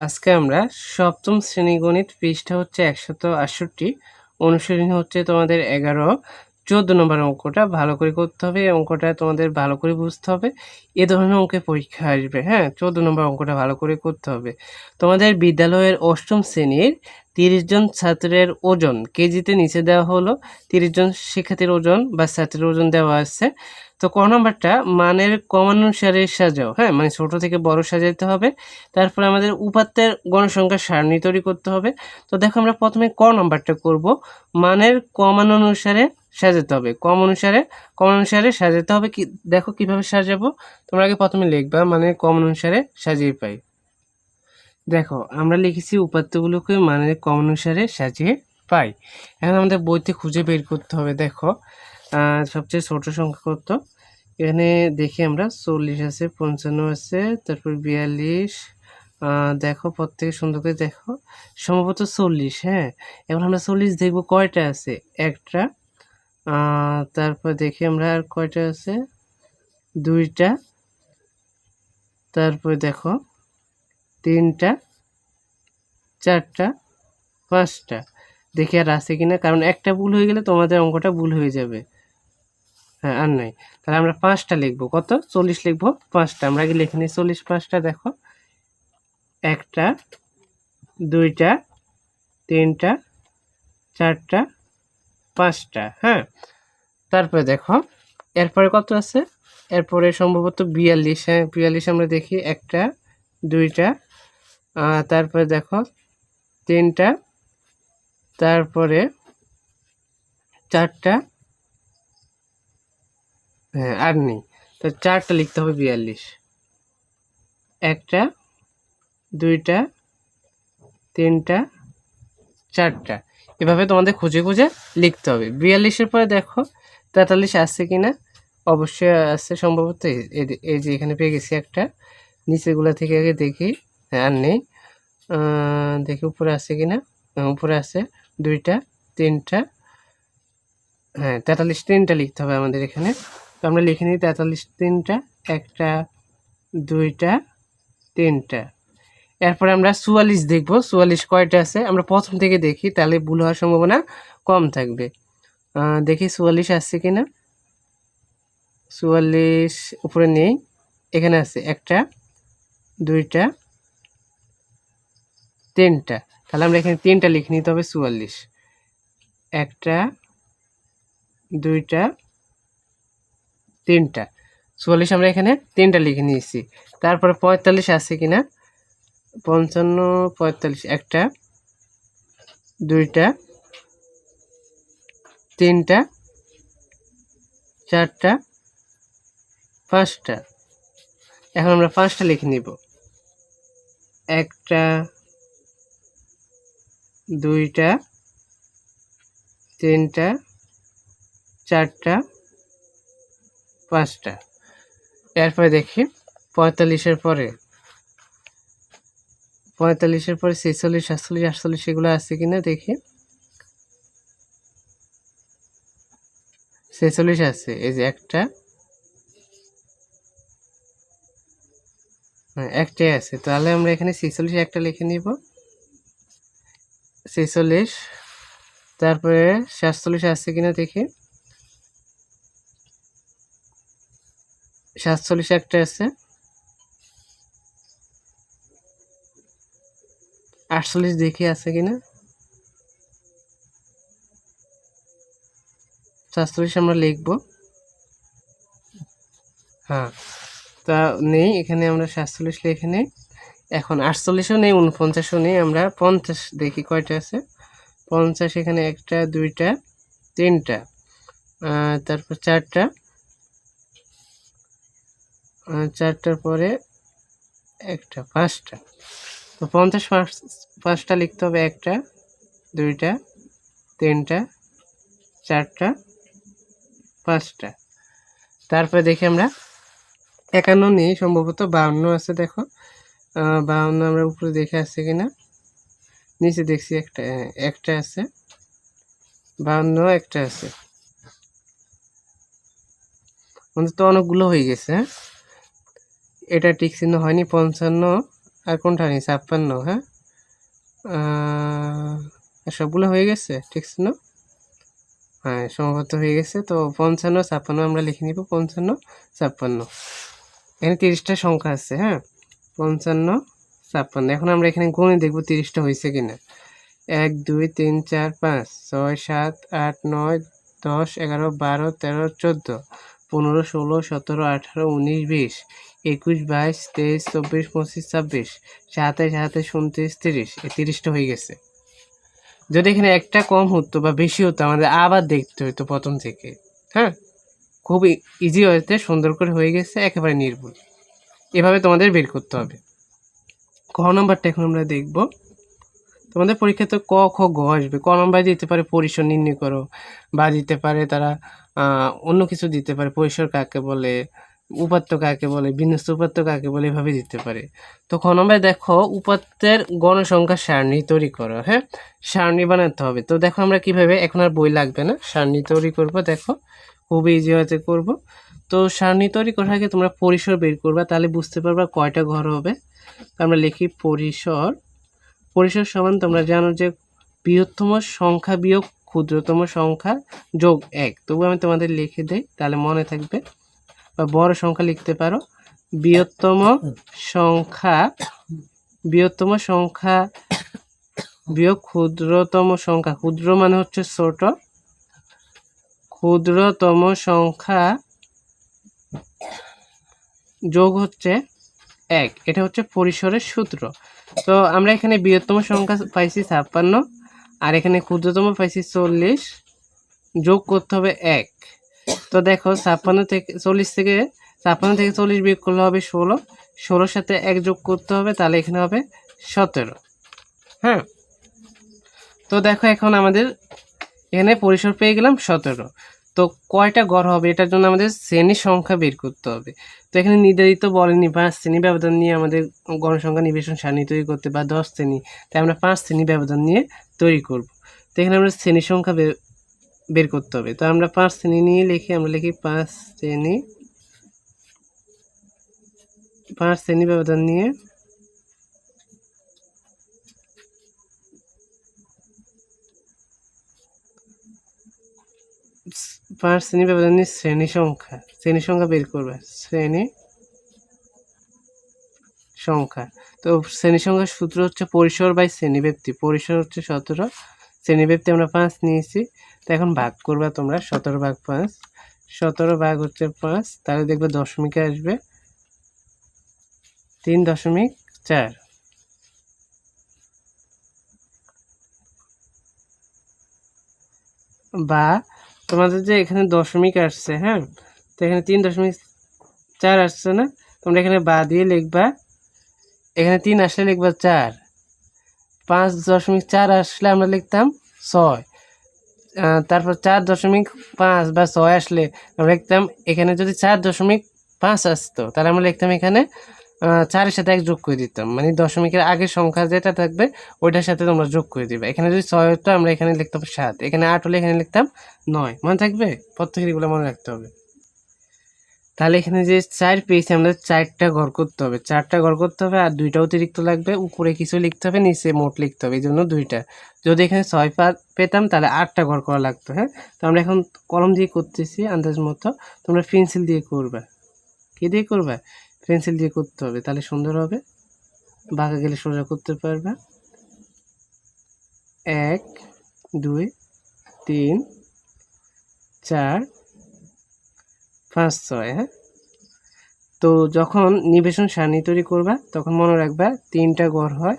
আজকে আমরা সপ্তম শ্রেণি গণিত পৃষ্ঠা হচ্ছে একশত আটষট্টি। অনুশীলনী হচ্ছে তোমাদের এগারো। চোদ্দ নম্বর অঙ্কটা ভালো করে করতে হবে অঙ্কটা তোমাদের ভালো করে বুঝতে হবে। এ ধরনের অঙ্কে পরীক্ষা আসবে হ্যাঁ? চোদ্দ নম্বর অঙ্কটা ভালো করে করতে হবে। তোমাদের বিদ্যালয়ের অষ্টম শ্রেণির তিরিশ জন ছাত্রের ওজন কেজিতে নিচে দেওয়া হলো। তিরিশ জন শিক্ষার্থীর ওজন বা ছাত্রের ওজন দেওয়া আছে। তো ক নম্বরটা, মানের ক্রমানুসারে সাজাও হ্যাঁ? মানে ছোট থেকে বড় সাজাইতে হবে। তারপরে আমাদের উপাত্তের গণসংখ্যা সারণী তৈরি করতে হবে। তো দেখো আমরা প্রথমে ক নম্বরটা করব। মানের ক্রমানুসারে সাজাতে হবে। কম অনুসারে কম অনুসারে সাজাতে হবে কি, দেখো কীভাবে সাজাবো। তোমরা আগে প্রথমে লিখবা মানে কম অনুসারে সাজিয়ে পাই। দেখো, আমরা লিখেছি উপাত্তগুলোকে মানে কম অনুসারে সাজিয়ে পাই। এখন আমাদের বইতে খুঁজে বের করতে হবে, দেখো। সবচেয়ে ছোট সংখ্যা কত? এখানে দেখি আমরা, চল্লিশ আছে, পঞ্চান্ন আছে, তারপর বিয়াল্লিশ। দেখো, প্রত্যেকে সুন্দর করে দেখো। সম্ভবত চল্লিশ হ্যাঁ? এখন আমরা চল্লিশ দেখব কয়টা আছে? একটা তারপর দেখি আমরা আর কয়টা আছে? দুইটা। তারপর দেখো, তিনটা, চারটা, পাঁচটা। দেখি আর আছে কি না কারণ একটা ভুল হয়ে গেলে তোমাদের অঙ্কটা ভুল হয়ে যাবে। হ্যাঁ আর নাই। তাহলে আমরা পাঁচটা লিখব। কত? চল্লিশ লিখব। পাঁচটা। আমরা আগে লিখে নিই চল্লিশ, পাঁচটা, দেখো। একটা, দুইটা, তিনটা, চারটা পাঁচটা হ্যাঁ? তারপরে দেখো, এরপরে কত আছে? এরপরে সম্ভবত বিয়াল্লিশ হ্যাঁ বিয়াল্লিশ আমরা দেখি, একটা, দুইটা তারপরে দেখো, তিনটা, তারপরে চারটা হ্যাঁ আর নেই। তো চারটা লিখতে হবে বিয়াল্লিশ। একটা, দুইটা, তিনটা, চারটা। এভাবে তোমাদের খুঁজে খুঁজে লিখতে হবে। বিয়াল্লিশের পরে দেখো তেতাল্লিশ আসছে কিনা? অবশ্যই আসছে সম্ভবত। এই- যে এখানে পেয়ে গেছি একটা। নিচেগুলা থেকে আগে দেখি। হ্যাঁ আর নেই। দেখি উপরে আছে কিনা? হ্যাঁ, উপরে আছে। দুইটা তিনটা। হ্যাঁ তেতাল্লিশ তিনটা লিখতে হবে আমাদের এখানে। তো আমরা লিখে নিই তেতাল্লিশ তিনটা একটা দুইটা তিনটা। এরপরে আমরা চুয়াল্লিশ দেখব। চুয়াল্লিশ কয়টা আছে? আমরা প্রথম থেকে দেখি, তাহলে ভুল হওয়ার সম্ভাবনা কম থাকবে। দেখি চুয়াল্লিশ আসছে কি না চুয়াল্লিশ উপরে নেই। এখানে আছে একটা, দুইটা, তিনটা। তাহলে আমরা এখানে তিনটা লিখে নিতে হবে চুয়াল্লিশ। একটা, দুইটা, তিনটা। চুয়াল্লিশ আমরা এখানে তিনটা লিখে নিয়েছি। তারপরে পঁয়তাল্লিশ আছে কিনা? পঞ্চান্ন, পঁয়তাল্লিশ। একটা, দুইটা, তিনটা, চারটা, পাঁচটা। এখন আমরা পাঁচটা লিখে নিব। একটা, দুইটা, তিনটা, চারটা, পাঁচটা। এরপরে দেখি, পঁয়তাল্লিশের পরে পঁয়তাল্লিশের পরে ছেচল্লিশ, সাতচল্লিশ, আটচল্লিশ এগুলো আছে কিনা দেখি। ছেচল্লিশ আছে, এই যে একটা। হ্যাঁ একটাই আছে। তাহলে আমরা এখানে ছেচল্লিশ একটা লিখে নিব। ছেচল্লিশ, তারপরে সাতচল্লিশ আছে কিনা দেখি। সাতচল্লিশ একটা আছে। আটচল্লিশ দেখি আছে কিনা? সাতচল্লিশ আমরা লিখব। হ্যাঁ তা নেই, এখানে আমরা সাতচল্লিশ লিখে নেই। এখন আটচল্লিশও নেই উনপঞ্চাশও নেই, আমরা পঞ্চাশ দেখি কয়টা আছে। পঞ্চাশ এখানে একটা, দুইটা, তিনটা তারপর চারটা। চারটার পরে একটা, পাঁচটা। তো পঞ্চাশ পাঁচ, পাঁচটা লিখতে হবে একটা, দুইটা, তিনটা, চারটা, পাঁচটা। তারপরে দেখি আমরা একান্ন নেই সম্ভবত বাউন্ন আছে, দেখো। বাউন্ন আমরা উপরে দেখে আছে কিনা? নিচে দেখছি একটা একটা আছে। বাউন্ন একটা আছে। আমাদের তো অনেকগুলো হয়ে গেছে হ্যাঁ? এটা টিক চিহ্ন হয়নি, পঞ্চান্ন আর কোনটা নেই ছাপ্পান্ন হ্যাঁ? সবগুলো হয়ে গেছে, ঠিক না? হ্যাঁ সম্ভবত হয়ে গেছে, তো পঞ্চান্ন, ছাপ্পান্ন আমরা লিখে নিব, পঞ্চান্ন, ছাপ্পান্ন। এখানে তিরিশটা সংখ্যা আছে হ্যাঁ? পঞ্চান্ন, ছাপ্পান্ন। এখন আমরা এখানে গুণে দেখব তিরিশটা হয়েছে কিনা। এক, দুই, তিন, চার, পাঁচ, ছয়, সাত, আট, নয়, দশ, এগারো, বারো, তেরো, চোদ্দ, পনেরো, ষোলো, সতেরো, আঠারো, উনিশ, বিশ। একুশ, বাইশ, তেইশ, চব্বিশ, পঁচিশ, ছাব্বিশ, সাতাইশ, আঠাইশ, উনত্রিশ, তিরিশ, এই তিরিশটা হয়ে গেছে। যদি এখানে একটা কম হতো বা বেশি হতো, আমাদের আবার দেখতে হতো প্রথম থেকে। হ্যাঁ? খুবই ইজি হয়েছে, সুন্দর করে হয়ে গেছে, একেবারে নির্ভুল। এভাবে তোমাদের বের করতে হবে। ক নম্বরটা এখন আমরা দেখব। তোমাদের পরীক্ষাতে ক, খ, গ আসবে। ক নম্বর দিতে পারে পরিসর নির্ণয় করো, বা দিতে পারে তারা অন্য কিছু দিতে পারে। পরিসর কাকে বলে? উপাত্ত কাকে বলে, বিন্যস্ত উপাত্ত কাকে বলে এভাবে দিতে পারে। তো খ নম্বরে দেখো উপাত্তের গণসংখ্যা সারণী তৈরি করো হ্যাঁ? সারণী বানাতে হবে। তো দেখো আমরা কীভাবে, এখন আর বই লাগবে না। সারণী তৈরি করব, দেখো খুবই ইজি হতে করব। তো সারণী তৈরি করার আগে তোমরা পরিসর বের করবা, তাহলে বুঝতে পারবা কয়টা ঘর হবে। আমরা লিখি পরিসর। পরিসর সমান তোমরা জানো যে বৃহত্তম সংখ্যা বিয়োগ ক্ষুদ্রতম সংখ্যা যোগ এক। তবু আমি তোমাদের লিখে দেই, তাহলে মনে থাকবে। বা বড় সংখ্যা লিখতে পারো। বৃহত্তম সংখ্যা বৃহত্তম সংখ্যা বিয়োগ ক্ষুদ্রতম সংখ্যা, ক্ষুদ্র মানে হচ্ছে ছোট। ক্ষুদ্রতম সংখ্যা যোগ হচ্ছে এক, এটা হচ্ছে পরিসরের সূত্র। তো আমরা এখানে বৃহত্তম সংখ্যা পাইছি ছাপ্পান্ন, আর এখানে ক্ষুদ্রতম পাইছি চল্লিশ, যোগ করতে হবে এক। তো দেখো, ছাপ্পান্ন থেকে চল্লিশ থেকে, ছাপ্পান্ন থেকে চল্লিশ বিয়োগ করলে হবে ষোলো। ষোলোর সাথে এক যোগ করতে হবে, তাহলে এখানে হবে সতেরো। হ্যাঁ? তো দেখো এখন আমাদের এখানে পরিসর পেয়ে গেলাম সতেরো। তো কয়টা গড় হবে? এটার জন্য আমাদের শ্রেণি সংখ্যা বের করতে হবে। তো এখানে নির্ধারিত বলেনি পাঁচ শ্রেণি ব্যবধান নিয়ে আমাদের গণসংখ্যা নিবেশন সারণী তৈরি করতে বা দশ শ্রেণি, তাই আমরা পাঁচ শ্রেণি ব্যবধান নিয়ে তৈরি করব। তো এখানে আমরা শ্রেণি সংখ্যা বের করতে হবে। তো আমরা পাঁচ শ্রেণি নিয়ে লিখি, আমরা লিখি পাঁচ শ্রেণি। পাঁচ শ্রেণি ব্যবধান নিয়ে পাঁচ শ্রেণি ব্যবধান নিয়ে শ্রেণি সংখ্যা। শ্রেণি সংখ্যা বের করবে। শ্রেণি সংখ্যা। তো শ্রেণি সংখ্যার সূত্র হচ্ছে পরিসর বাই শ্রেণীব্যাপ্তি পরিসর হচ্ছে সতেরো। শ্রেণীব্যাপ্তি আমরা পাঁচ নিয়েছি। তো এখন ভাগ করবা তোমরা, সতেরো ভাগ পাঁচ। সতেরো ভাগ হচ্ছে পাঁচ, তাহলে দেখবে দশমিকে আসবে তিন দশমিক চার। বা তোমাদের যে এখানে দশমিক আসছে হ্যাঁ? তো এখানে তিন দশমিক চার আসছে না? তোমরা এখানে বা দিয়ে লিখবা। এখানে তিন আসলে লিখবা চার। পাঁচ দশমিক চার আসলে আমরা লিখতাম ছয়। তারপর চার দশমিক পাঁচ বা ছয় আসলে আমরা লিখতাম। এখানে যদি চার দশমিক পাঁচ আসতো, তাহলে আমরা লিখতাম এখানে চারের সাথে এক যোগ করে দিতাম। মানে দশমিকের আগের সংখ্যা যেটা থাকবে, ওইটার সাথে তোমরা যোগ করে দিবে। এখানে যদি ছয় হতো, আমরা এখানে লিখতাম সাত। এখানে আট হলে এখানে লিখতাম নয়। মনে থাকবে? প্রত্যেকের এগুলো মনে রাখতে হবে। তাহলে এখানে যে চার পেয়েছি আমাদের চারটা ঘর করতে হবে। চারটা ঘর করতে হবে আর দুইটা অতিরিক্ত লাগবে। উপরে কিছু লিখতে হবে, নিচে মোট লিখতে হবে এই জন্য দুইটা। যদি এখানে ছয় পা পেতাম, তাহলে আটটা ঘর করা লাগতো হ্যাঁ? তো আমরা এখন কলম দিয়ে করতেছি আন্দাজ মতো। তোমরা পেন্সিল দিয়ে করবে। কি দিয়ে করবে? পেন্সিল দিয়ে করতে হবে, তাহলে সুন্দর হবে। বাঁকা গেলে সোজা করতে পারবে। এক, দুই, তিন, চার পাঁচ ছয় হ্যাঁ? তো যখন নিবেশন সারণী তৈরি করবা, তখন মনে রাখবা তিনটা গড় হয়।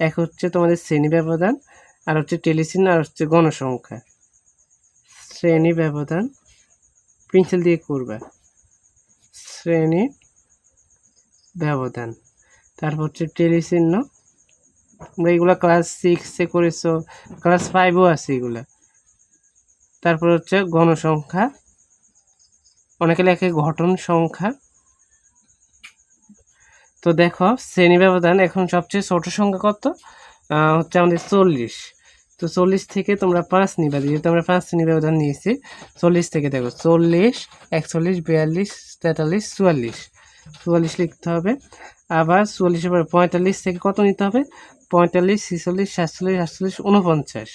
এক হচ্ছে তোমাদের শ্রেণি ব্যবধান, আর হচ্ছে টেলিচিহ্ন, আর হচ্ছে গণসংখ্যা। শ্রেণি ব্যবধান পেন্সিল দিয়ে করবা। শ্রেণি ব্যবধান। তারপর হচ্ছে টেলিচিহ্ন। তোমরা এগুলো ক্লাস সিক্সে করেছ ক্লাস ফাইভও আছে এগুলা। তারপর হচ্ছে গণসংখ্যা। অনেকে লেখে ঘটন সংখ্যা। তো দেখো, শ্রেণি ব্যবধান এখন সবচেয়ে ছোট সংখ্যা কত? হচ্ছে আমাদের চল্লিশ। তো চল্লিশ থেকে তোমরা পাঁচ নিবা। যেহেতু আমরা পাঁচ শ্রেণি ব্যবধান নিয়েছি, চল্লিশ থেকে দেখো, চল্লিশ, একচল্লিশ, বিয়াল্লিশ, তেতাল্লিশ, চুয়াল্লিশ। চুয়াল্লিশ লিখতে হবে। আবার চুয়াল্লিশের পরে পঁয়তাল্লিশ থেকে কত নিতে হবে? পঁয়তাল্লিশ ছিচল্লিশ সাতচল্লিশ, আটচল্লিশ উনপঞ্চাশ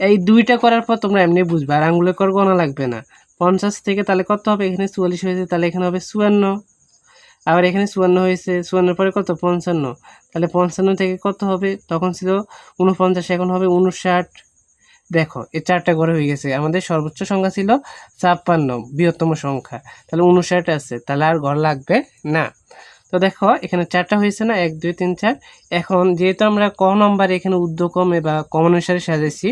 এই দুইটা করার পর তোমরা এমনি বুঝবে। আর আঙুলে কর গোনা লাগবে না। পঞ্চাশ থেকে তাহলে কত হবে? এখানে চুয়াল্লিশ হয়েছে, তাহলে এখানে হবে চুয়ান্ন। আবার এখানে চুয়ান্ন হয়েছে, চুয়ান্নর পরে কত? পঞ্চান্ন। তাহলে পঞ্চান্ন থেকে কত হবে? তখন ছিল উনপঞ্চাশ এখন হবে উনষাট দেখো, এই চারটা ঘরে হয়ে গেছে। আমাদের সর্বোচ্চ সংখ্যা ছিল ছাপ্পান্ন, বৃহত্তম সংখ্যা। তাহলে উনষাট আছে, তাহলে আর ঘর লাগবে না। তো দেখো, এখানে চারটা হয়েছে না? এক, দুই, তিন, চার। এখন যেহেতু আমরা ক নম্বর এখানে উদ্যক্রমে বা কম অনুসারে সাজাইছি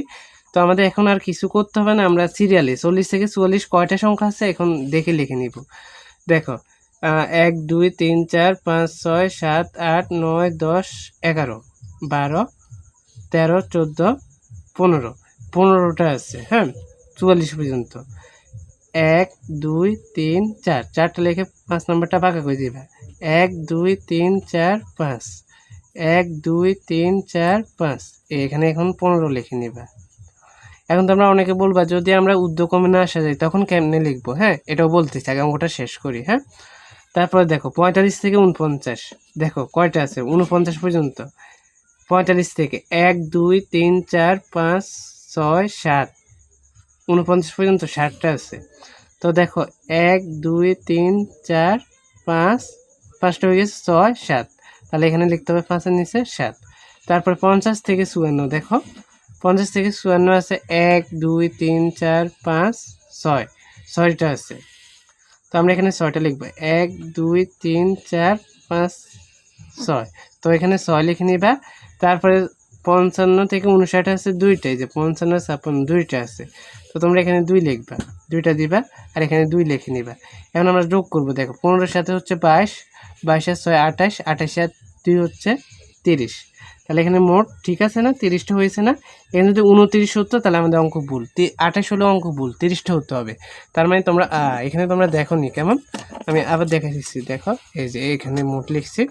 তো আমাদের এখন আর কিছু করতে হবে না, আমরা সিরিয়ালে চল্লিশ থেকে চুয়াল্লিশ কয়টা সংখ্যা আছে এখন দেখে লিখে নিব। দেখো এক, দুই, তিন, চার, পাঁচ, ছয়, সাত, আট, নয়, দশ, এগারো, বারো, তেরো, চোদ্দ, পনেরো। পনেরোটা আছে হ্যাঁ? চুয়াল্লিশ পর্যন্ত। এক, দুই, তিন, চার। চারটা লিখে পাঁচ নম্বরটা পাকা করে দিবা। এক, দুই, তিন, চার, পাঁচ। এক, দুই, তিন, চার, পাঁচ। এখানে এখন পনেরো লিখে নিবা। এখন তোমরা অনেকে বলবা, যদি আমরা উদ্যক্রমে না আসা যাই তখন কেমনে লিখব? হ্যাঁ এটাও বলতেছি, আগে আমি ওটা শেষ করি হ্যাঁ? তারপরে দেখো, পঁয়তাল্লিশ থেকে উনপঞ্চাশ দেখো, কয়টা আছে? উনপঞ্চাশ পর্যন্ত। পঁয়তাল্লিশ থেকে এক, দুই, তিন, চার, পাঁচ, ছয়, সাত। উনপঞ্চাশ পর্যন্ত ষাটটা আছে। তো দেখো, এক, দুই, তিন, চার, পাঁচ, পাঁচটা হয়ে গেছে ছয়, সাত। তাহলে এখানে লিখতে হবে পাঁচের নিচে সাত। তারপর পঞ্চাশ থেকে চুয়ান্ন, দেখো। পঞ্চাশ থেকে চুয়ান্ন আছে এক, দুই, তিন, চার, পাঁচ, ছয়। ছয়টা আছে। তো আমরা এখানে ছয়টা লিখব। এক, দুই, তিন, চার, পাঁচ, ছয়। তো এখানে ছয় লিখে নিবা। তারপরে পঞ্চান্ন থেকে উনষাট আছে দুইটাই যে পঞ্চান্ন, ছাপ্পান্ন, দুইটা আছে। তো তোমরা এখানে দুই লিখবা। দুইটা দিবা আর এখানে দুই লিখে নিবা। এখন আমরা যোগ করব। দেখো, পনেরোর সাথে হচ্ছে বাইশ, বাইশের ছয় আঠাশ, আঠাশের দুই হচ্ছে তিরিশ। তাহলে এখানে মোট ঠিক আছে না? তিরিশটা হয়েছে না? এখানে যদি উনতিরিশ হতো, তাহলে আমাদের অঙ্ক ভুল। আঠাশ হলো অঙ্ক ভুল, তিরিশটা হতে হবে। তার মানে তোমরা এখানে তোমরা দেখো নি কেমন? আমি আবার দেখা দিচ্ছি দেখো, এই যে এখানে মোট লিখছি।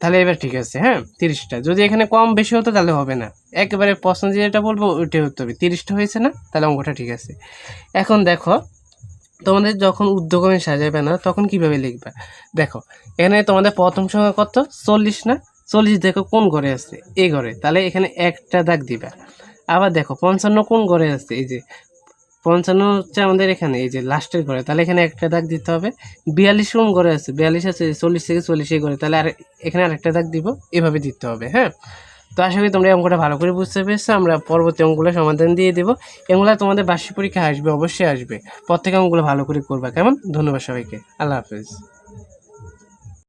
তাহলে এবার ঠিক আছে হ্যাঁ? তিরিশটা। যদি এখানে কম বেশি হতো, তাহলে হবে না। একেবারে প্রশ্ন যেটা বলব ওইটাই হতে হবে। তিরিশটা হয়েছে না? তাহলে অঙ্কটা ঠিক আছে। এখন দেখো, তোমাদের যখন উদ্যোগমে সাজাবে না, তখন কীভাবে লিখবে? দেখো, এখানে তোমাদের প্রথম সংখ্যা কত? চল্লিশ না? চল্লিশ দেখো কোন ঘরে আছে? এই ঘরে। তাহলে এখানে একটা দাগ দিবা। আবার দেখো, পঞ্চান্ন কোন ঘরে আছে? এই যে, পঞ্চান্ন হচ্ছে আমাদের এখানে, এই যে লাস্টের ঘরে। তাহলে এখানে একটা দাগ দিতে হবে। বিয়াল্লিশ কোন ঘরে আছে? বিয়াল্লিশ আছে, চল্লিশ থেকে চল্লিশ এই ঘরে। তাহলে আর এখানে আরেকটা দাগ দিব, এভাবে দিতে হবে হ্যাঁ? তো আশা করি তোমরা অঙ্কটা ভালো করে বুঝতে পেরেছ। আমরা পরবর্তী অঙ্কগুলো সমাধান দিয়ে দেবো। এগুলো তোমাদের বার্ষিক পরীক্ষা আসবে, অবশ্যই আসবে। প্রত্যেক অঙ্কগুলো ভালো করে করবা, কেমন? ধন্যবাদ সবাইকে। আল্লাহ হাফেজ।